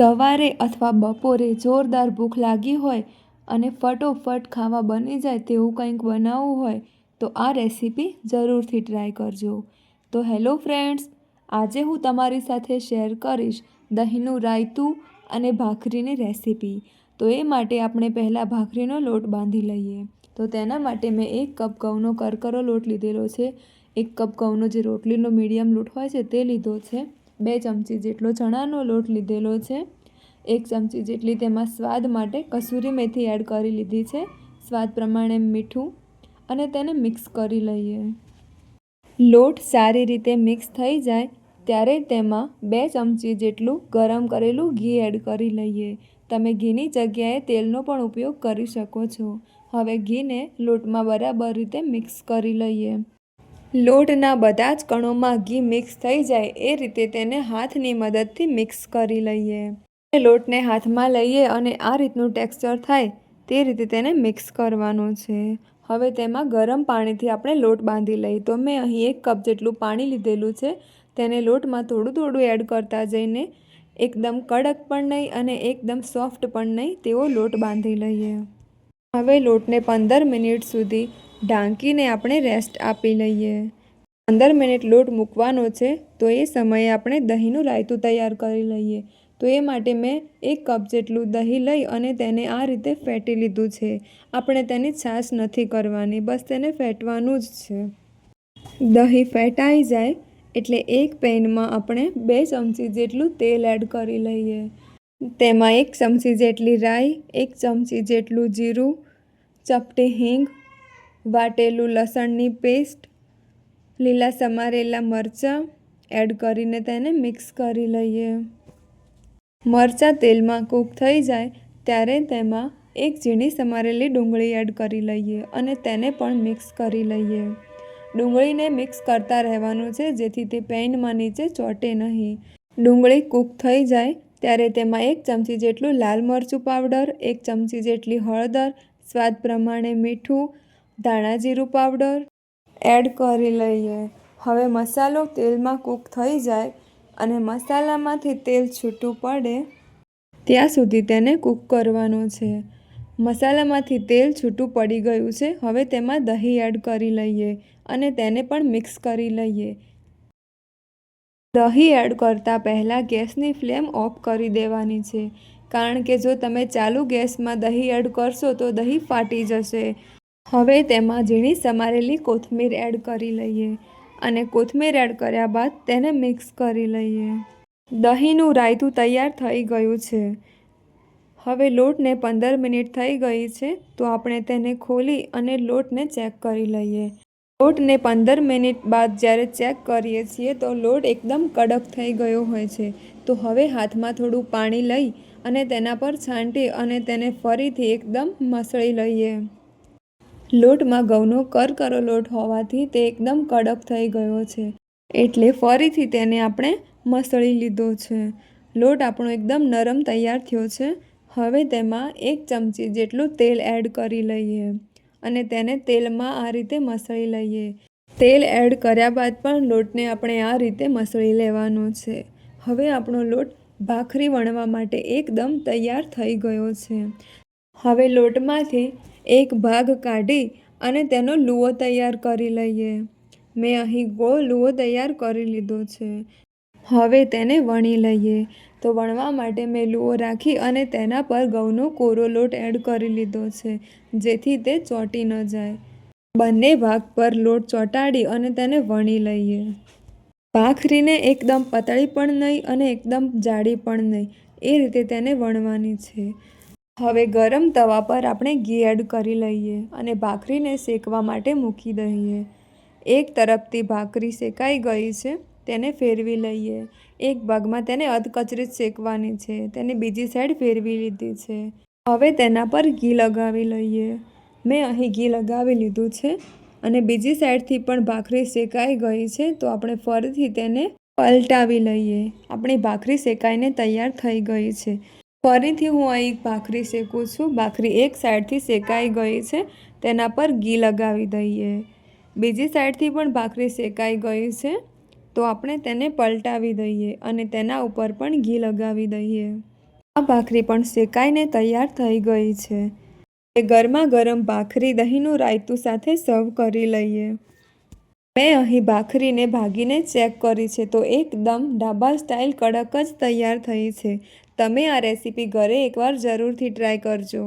સવારે અથવા બપોરે જોરદાર ભૂખ લાગી હોય અને ફટોફટ ખાવા બની જાય તેવું કંઈક બનાવવું હોય, તો આ રેસીપી જરૂરથી ટ્રાય કરજો. તો હેલો ફ્રેન્ડ્સ, આજે હું તમારી સાથે શેર કરીશ દહીંનું રાયતું અને ભાખરીની રેસીપી. તો એ માટે આપણે પહેલાં ભાખરીનો લોટ બાંધી લઈએ. તો તેના માટે મેં એક કપ ઘઉંનો કરકરો લોટ લીધેલો છે. એક કપ ઘઉંનો જે રોટલીનો મીડિયમ લોટ હોય છે તે લીધો છે. બે ચમચી જેટલો ચણાનો લોટ લીધેલો છે. એક ચમચી જેટલી તેમાં સ્વાદ માટે કસૂરી મેથી એડ કરી લીધી છે. સ્વાદ પ્રમાણે મીઠું અને તેને મિક્સ કરી લઈએ. લોટ સારી રીતે મિક્સ થઈ જાય ત્યારે તેમાં બે ચમચી જેટલું ગરમ કરેલું ઘી એડ કરી લઈએ. તમે ઘીની જગ્યાએ તેલનો પણ ઉપયોગ કરી શકો છો. હવે ઘીને લોટમાં બરાબર રીતે મિક્સ કરી લઈએ. લોટના બધા જ કણોમાં ઘી મિક્સ થઈ જાય, એ રીતે તેને હાથની મદદથી મિક્સ કરી લઈએ. લોટને હાથમાં લઈએ અને આ રીતનું ટેક્સચર થાય, તે રીતે તેને મિક્સ કરવાનું છે. હવે તેમાં ગરમ પાણીથી આપણે લોટ બાંધી લઈએ. તો મેં અહીં એક કપ જેટલું પાણી લીધેલું છે. તેને લોટમાં થોડું થોડું એડ કરતા જઈને એકદમ કડક પણ નહીં અને એકદમ સોફ્ટ પણ નહીં તેવો લોટ બાંધી લઈએ. હવે લોટને પંદર મિનિટ સુધી ઢાંકીને આપણે રેસ્ટ આપી લઈએ. પંદર મિનિટ લોટ મૂકવાનો છે, તો એ સમયે આપણે દહીંનું રાયતું તૈયાર કરી લઈએ. તો એ માટે મેં એક કપ જેટલું દહીં લઈ અને તેને આ રીતે ફેટી લીધું છે. આપણે તેની છાશ નથી કરવાની, બસ તેને ફેટવાનું જ છે. દહીં ફેટાઈ જાય એટલે એક પેનમાં આપણે બે ચમચી જેટલું તેલ એડ કરી લઈએ. તેમાં એક ચમચી જેટલી રાઈ, એક ચમચી જેટલું જીરું, ચપટી હિંગ વાટેલું લસણની પેસ્ટ, લીલા સમારેલા મરચાં એડ કરીને તેને મિક્સ કરી લઈએ. મરચાં તેલમાં કૂક થઈ જાય ત્યારે તેમાં એક ઝીણી સમારેલી ડુંગળી એડ કરી લઈએ અને તેને પણ મિક્સ કરી લઈએ. ડુંગળીને મિક્સ કરતા રહેવાનું છે જેથી તે પેનમાં નીચે ચોટે નહીં. ડુંગળી કૂક થઈ જાય ત્યારે તેમાં એક ચમચી જેટલું લાલ મરચું પાવડર, એક ચમચી જેટલી હળદર, સ્વાદ પ્રમાણે મીઠું ધાણા જીરું પાવડર એડ કરી લઈએ. હવે મસાલો તેલમાં કૂક થઈ જાય અને મસાલામાંથી તેલ છૂટું પડે ત્યાં સુધી તેને કૂક કરવાનું છે. મસાલામાંથી તેલ છૂટું પડી ગયું છે, હવે તેમાં દહીં એડ કરી લઈએ અને તેને પણ મિક્સ કરી લઈએ. દહીં એડ કરતાં પહેલાં ગેસની ફ્લેમ ઓફ કરી દેવાની છે, કારણ કે જો તમે ચાલુ ગેસમાં દહીં એડ કરશો તો દહીં ફાટી જશે. હવે તેમાં ઝીણી સમારેલી કોથમીર એડ કરી લઈએ અને કોથમીર એડ કર્યા બાદ તેને મિક્સ કરી લઈએ. દહીંનું રાયતું તૈયાર થઈ ગયું છે. હવે લોટને પંદર મિનિટ થઈ ગઈ છે તો આપણે તેને ખોલી અને લોટને ચેક કરી લઈએ. લોટને પંદર મિનિટ બાદ જ્યારે ચેક કરીએ છીએ તો લોટ એકદમ કડક થઈ ગયો હોય છે. તો હવે હાથમાં થોડું પાણી લઈ અને તેના પર છાંટી અને તેને ફરીથી એકદમ મસળી લઈએ. લોટમાં ઘઉંનો કરકરો લોટ હોવાથી તે એકદમ કડક થઈ ગયો છે. એટલે ફરીથી તેને આપણે મસળી લીધો છે. લોટ આપણો એકદમ નરમ તૈયાર થયો છે. હવે તેમાં એક ચમચી જેટલું તેલ એડ કરી લઈએ અને તેને તેલમાં આ રીતે મસળી લઈએ. તેલ એડ કર્યા બાદ પણ લોટને આપણે આ રીતે મસળી લેવાનો છે. હવે આપણો લોટ ભાખરી વણવા માટે એકદમ તૈયાર થઈ ગયો છે. હવે લોટમાંથી એક ભાગ કાઢી અને તેનો લુઓ તૈયાર કરી લઈએ. મેં અહીં ગોળ લુઓ તૈયાર કરી લીધો છે. હવે તેને વણી લઈએ. તો વણવા માટે મેં લુઓ રાખી અને તેના પર ઘઉંનો કોરો લોટ એડ કરી લીધો છે, જેથી તે ચોંટી ન જાય. બંને ભાગ પર લોટ ચોંટાડી અને તેને વણી લઈએ. ભાખરીને એકદમ પતળી પણ નહીં અને એકદમ જાડી પણ નહીં. એ રીતે તેને વણવાની છે. હવે ગરમ તવા પર આપણે ઘી એડ કરી લઈએ અને ભાખરીને શેકવા માટે મૂકી દઈએ. એક તરફથી ભાખરી શેકાઈ ગઈ છે, તેને ફેરવી લઈએ. એક ભાગમાં તેને અધકચરી શેકવાની છે, તેને બીજી સાઈડ ફેરવી લીધી છે. હવે તેના પર ઘી લગાવી લઈએ. મેં અહીં ઘી લગાવી લીધું છે અને બીજી સાઈડથી પણ ભાખરી શેકાઈ ગઈ છે, તો આપણે ફરીથી તેને પલટાવી લઈએ. આપણી ભાખરી શેકાઈને તૈયાર થઈ ગઈ છે. ફરીથી હું અહીં ભાખરી શેકું છું. ભાખરી એક સાઈડથી શેકાઈ ગઈ છે. તેના પર ઘી લગાવી દઈએ. બીજી સાઈડથી પણ ભાખરી શેકાઈ ગઈ છે. તો આપણે તેને પલટાવી દઈએ અને તેના ઉપર પણ ઘી લગાવી દઈએ. આ ભાખરી પણ શેકાઈને તૈયાર થઈ ગઈ છે. એ ગરમા ગરમ ભાખરી દહીંનું રાયતું સાથે સર્વ કરી લઈએ. મેં અહીં ભાખરીને ભાગીને ચેક કરી છે તો એકદમ ઢાબા સ્ટાઇલ કડક જ તૈયાર થઈ છે. તમે આ રેસીપી ઘરે એકવાર જરૂરથી ટ્રાય કરજો.